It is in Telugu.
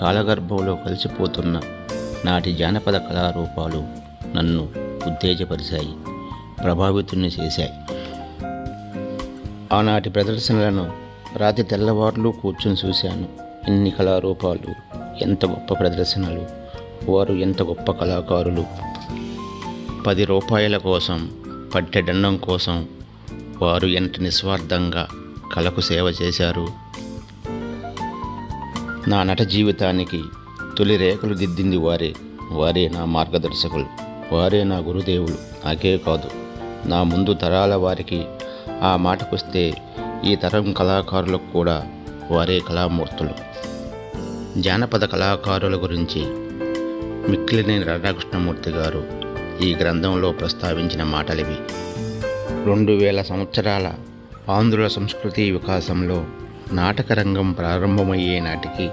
కాలగర్భంలో కలిసిపోతున్న నాటి జానపద కళారూపాలు నన్ను ఉత్తేజపరిచాయి ప్రభావితుని చేశాయి. ఆనాటి ప్రదర్శనలను రాతి తెల్లవారులు కూర్చొని చూశాను. ఎన్ని కళారూపాలు ఎంత గొప్ప ప్రదర్శనలు వారు ఎంత గొప్ప కళాకారులు. పది రూపాయల కోసం పట్టెడన్నం కోసం వారు ఎంత నిస్వార్థంగా కళకు సేవ చేశారు. నా నట జీవితానికి తొలి రేఖలు దిద్దింది వారే. వారే నా మార్గదర్శకులు. వారే నా గురుదేవులు. నాకే కాదు. నా ముందు తరాల వారికి ఆ మాటకొస్తే ఈ తరం కళాకారులకు కూడా వారే కళామూర్తులు. జానపద కళాకారుల గురించి మిక్కిలినేని రాధాకృష్ణమూర్తి గారు ఈ గ్రంథంలో ప్రస్తావించిన మాటలివి. రెండు వేల సంవత్సరాల ఆంధ్రుల సంస్కృతి వికాసంలో నాటకరంగం ప్రారంభమయ్యే నాటికి